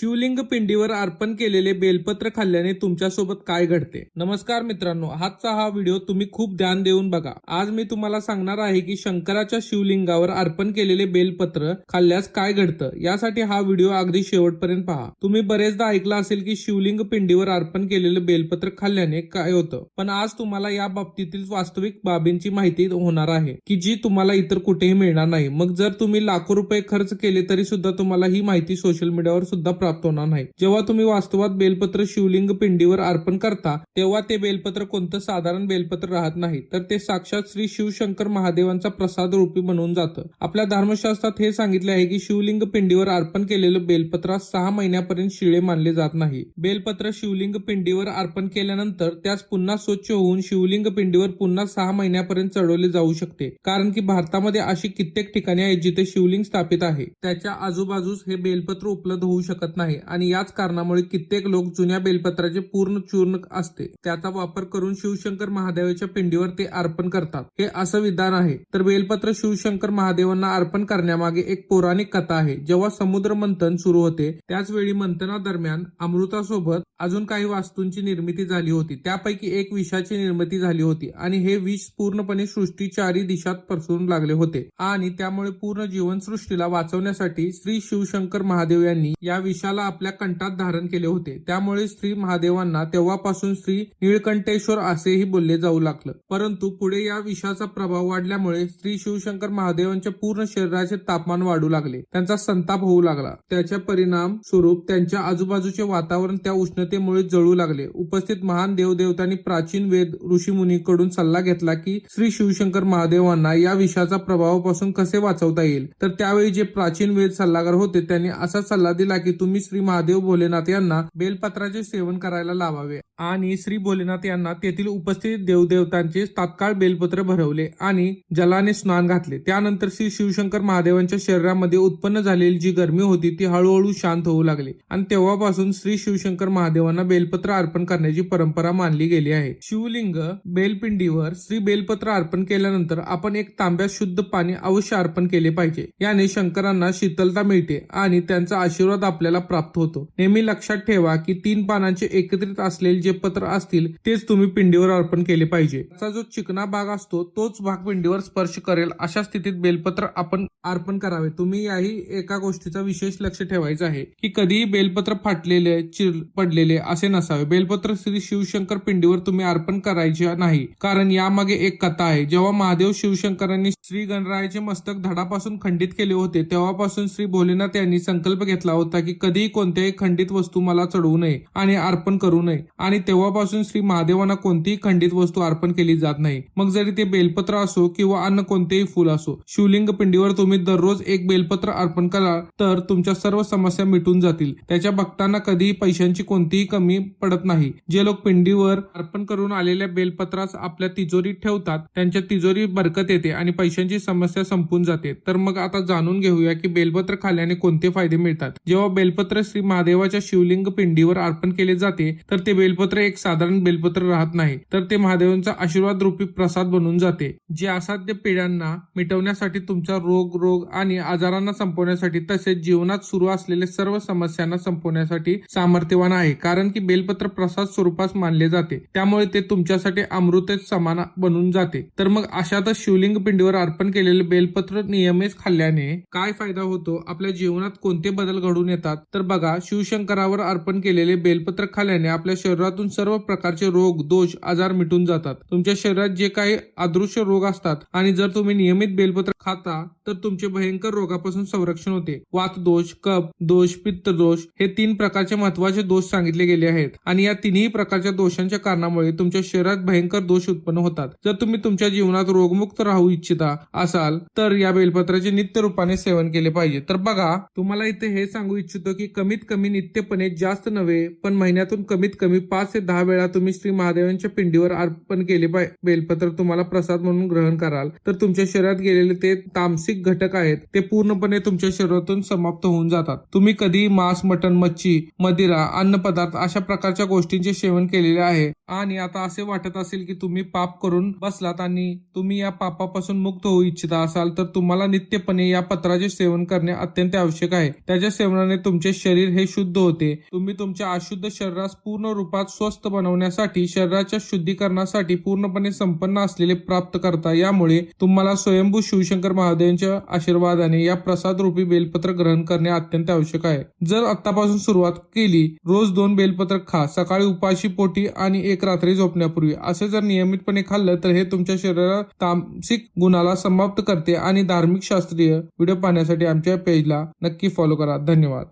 शिवलिंग पिंडीवर अर्पण केलेले बेलपत्र खाल्ल्याने तुमच्यासोबत काय घडते? नमस्कार मित्रांनो आजचा हा व्हिडिओ तुम्ही खूप ध्यान देऊन बघा. आज मी तुम्हाला सांगणार आहे की शंकराच्या शिवलिंगावर अर्पण केलेले बेलपत्र खाल्ल्यास काय घडतं? यासाठी हा व्हिडिओ अगदी शेवटपर्यंत पहा. तुम्ही बरेचदा ऐकलं असेल की शिवलिंग पिंडीवर अर्पण केलेले बेलपत्र खाल्ल्याने काय होतं? पण आज तुम्हाला या बाबतीतील वास्तविक बाबींची माहिती होणार आहे की जी तुम्हाला इतर कुठेही मिळणार नाही. मग जर तुम्ही लाखो रुपये खर्च केले तरी सुद्धा तुम्हाला ही माहिती सोशल मीडियावर सुद्धा प्राप्त होणार नाही जेव्हा तुम्ही वास्तवात बेलपत्र शिवलिंग पिंडीवर अर्पण करता तेव्हा ते बेलपत्र कोणतं साधारण बेलपत्र राहत नाही तर ते साक्षात श्री शिवशंकर महादेवांचा प्रसाद रूपी बनवून जातं. आपल्या धर्मशास्त्रात हे सांगितले आहे की शिवलिंग पिंडीवर अर्पण केलेलं बेलपत्रास सहा महिन्यापर्यंत शिळे मानले जात नाही. बेलपत्र शिवलिंग पिंडीवर अर्पण केल्यानंतर त्यास पुन्हा स्वच्छ होऊन शिवलिंग पिंडीवर पुन्हा सहा महिन्यापर्यंत चढवले जाऊ शकते. कारण की भारतामध्ये अशी कित्येक ठिकाणे आहेत जिथे शिवलिंग स्थापित आहे. त्याच्या आजूबाजूस हे बेलपत्र उपलब्ध होऊ शकत नाही आणि याच कारणामुळे कित्येक लोक जुन्या बेलपत्राचे पूर्ण चूर्ण असते. त्याचा वापर करून शिवशंकर महादेवाच्या पिंडीवर ते अर्पण करतात. हे असं विधान आहे. तर बेलपत्र शिवशंकर महादेवांना अर्पण करण्यामागे एक पौराणिक कथा आहे. जेव्हा समुद्र मंथन सुरू होते त्याच वेळी मंथनादरम्यान अमृतासोबत अजून काही वास्तूंची निर्मिती झाली होती. त्यापैकी एक विषाची निर्मिती झाली होती आणि हे विष पूर्णपणे सृष्टी चारी दिशात पसरून लागले होते. आणि त्यामुळे पूर्ण जीवनसृष्टीला वाचवण्यासाठी श्री शिवशंकर महादेव यांनी या विषाला आपल्या कंठात धारण केले होते. त्यामुळे श्री महादेवांना तेव्हापासून श्री निळकंठेश्वर असेही बोलले जाऊ लागलं. परंतु पुढे या विषाचा प्रभाव वाढल्यामुळे श्री शिवशंकर महादेवांच्या पूर्ण शरीराचे तापमान वाढू लागले. त्यांचा संताप होऊ लागला. त्याच्या परिणाम स्वरूप त्यांच्या आजूबाजूचे वातावरण त्या उष्णतेमुळे जळू लागले. उपस्थित महान देवदेवतांनी प्राचीन वेद ऋषीमुनीकडून सल्ला घेतला की श्री शिवशंकर महादेवांना या विषाचा प्रभावापासून कसे वाचवता येईल? तर त्यावेळी जे प्राचीन वेद सल्लागार होते त्यांनी असा सल्ला दिला की तुम्ही श्री महादेव भोलेनाथ यांना बेलपत्राचे सेवन करायला लावावे. आणि श्री भोलेनाथ यांना तेथील उपस्थित देवदेवतांचे तात्काळ बेलपत्र भरवले आणि जलाने स्नान घातले. त्यानंतर श्री शिवशंकर महादेवांच्या शरीरामध्ये उत्पन्न झालेली जी गर्मी होती ती हळूहळू शांत होऊ लागली. आणि तेव्हापासून श्री शिवशंकर महादेवांना बेलपत्र अर्पण करण्याची परंपरा मानली गेली आहे. शिवलिंग बेलपिंडीवर श्री बेलपत्र अर्पण केल्यानंतर आपण एक तांब्यात शुद्ध पाणी अवश्य अर्पण केले पाहिजे. याने शंकरांना शीतलता मिळते आणि त्यांचा आशीर्वाद आपल्याला प्राप्त होतो. नेहमी लक्षात ठेवा की तीन पानांचे एकत्रित असलेले जे पत्र असतील तेच तुम्ही पिंडीवर अर्पण केले पाहिजे. जो चिकना भाग असतो तोच भाग पिंडीवर स्पर्श करेल. अशा स्थितीत बेलपत्र आपण अर्पण करावे. तुम्ही याही एका गोष्टीचा विशेष लक्ष ठेवायचं आहे की कधीही बेलपत्र फाटलेले चिर पडलेले असे नसावे. बेलपत्र श्री शिवशंकर पिंडीवर तुम्ही अर्पण करायचे नाही. कारण यामागे एक कथा आहे. जेव्हा महादेव शिवशंकरांनी श्री गणरायाचे मस्तक धडापासून खंडित केले होते तेव्हापासून श्री भोलेनाथ यांनी संकल्प घेतला होता की कधीही कोणत्याही खंडित वस्तू मला चढवू नये आणि अर्पण करू नये. आणि तेव्हापासून श्री महादेवांना कोणतीही खंडित वस्तू अर्पण केली जात नाही. मग जरी ते बेलपत्र असो किंवा अन्न कोणतेही फुल असो शिवलिंग पिंडीवर तुम्ही दररोज एक बेलपत्र अर्पण करा तर तुमच्या सर्व समस्या मिटून जातील. त्याच्या भक्तांना कधीही पैशांची कोणतीही कमी पडत नाही. जे लोक पिंडीवर अर्पण करून आलेल्या बेलपत्रास आपल्या तिजोरीत ठेवतात त्यांच्या तिजोरी बरकत येते आणि पैशांची समस्या संपून जाते. तर मग आता जाणून घेऊया की बेलपत्र खाल्ल्याने कोणते फायदे मिळतात. जेव्हा बेलपत्र श्री महादेवाच्या शिवलिंग पिंडीवर अर्पण केले जाते तर ते बेलपत्र एक साधारण बेलपत्र राहत नाही तर ते महादेवांचा आशीर्वाद रूपी प्रसाद बनून जाते. जे असाध्य पिढ्यांना मिटवण्यासाठी तुमचा रोग रोग आणि आजारांना संपवण्यासाठी तसेच जीवनात सुरू असलेल्या सर्व समस्यांना संपवण्यासाठी सामर्थ्यवान आहे कारण की बेलपत्र प्रसाद स्वरूपास मानले जाते. त्यामुळे ते तुमच्यासाठी अमृतच समान बनून जाते. तर मग अशातच शिवलिंग पिंडीवर अर्पण केलेले बेलपत्र नियमित खाल्ल्याने काय फायदा होतो? आपल्या जीवनात कोणते बदल घडून येतात? तर बघा शिवशंकरावर अर्पण केलेले बेलपत्र खाल्याने आपल्या शरीरातून सर्व प्रकारचे रोग दोष आजार मिटून जातात. तुमच्या शरीरात जे काही अदृश्य रोग असतात आणि जर तुम्ही नियमित बेलपत्र खाता तर तुमचे भयंकर रोगापासून संरक्षण होते. वात दोष कप दोष पित्त दोष हे तीन प्रकारचे महत्त्वाचे दोष सांगितले गेले आहेत आणि या तिन्ही प्रकारच्या दोषांच्या कारणामुळे तुमच्या शरीरात भयंकर दोष उत्पन्न होतात. जर तुम्ही तुमच्या जीवनात रोगमुक्त राहू इच्छिता असाल तर या बेलपत्राचे नित्य रूपाने सेवन केले पाहिजे. तर बघा तुम्हाला इथे हे सांगू इच्छितो की कमीत कमी नित्यपणे जास्त नव्हे पण महिन्यातून कमीत कमी पाच ते दहा वेळा तुम्ही श्री महादेवांच्या पिंडीवर अर्पण केले बेलपत्र तुम्हाला प्रसाद म्हणून ग्रहण कराल. तर तुमच्या शरीरात गेलेले ते तामसिक घटक आहेत ते पूर्णपणे तुमच्या शरीरातून समाप्त होऊन जातात. तुम्ही कधी मांस मटण मच्छी मदिरा अन्न पदार्थ अशा प्रकारच्या गोष्टींचे सेवन केलेले आहे. आणि आता असे वाटत असेल की तुम्ही पाप करून बसलात आणि तुम्ही या पापापासून मुक्त होऊ इच्छिता असाल तर तुम्हाला नित्यपणे या पत्राचे सेवन करणे अत्यंत आवश्यक आहे. त्याच्या सेवनाने तुमचे शरीर हे शुद्ध होते. तुम्ही तुमच्या अशुद्ध शरीरास पूर्ण रूपात स्वस्थ बनवण्यासाठी शरीराच्या शुद्धीकरणासाठी पूर्णपणे संपन्न असलेले प्राप्त करता. यामुळे तुम्हाला स्वयंभू शिवशंकर महादेवांच्या आशीर्वादाने या प्रसाद रूपी बेलपत्र ग्रहण करणे अत्यंत आवश्यक आहे. जर आतापासून सुरुवात केली रोज दोन बेलपत्र खा सकाळी उपाशी पोटी आणि एक रात्री झोपण्यापूर्वी. असे जर नियमितपणे खाल्लं तर हे तुमच्या शरीरात तामसिक गुणाला समाप्त करते आणि धार्मिक शास्त्रीय व्हिडिओ पाहण्यासाठी आमच्या पेजला नक्की फॉलो करा. धन्यवाद.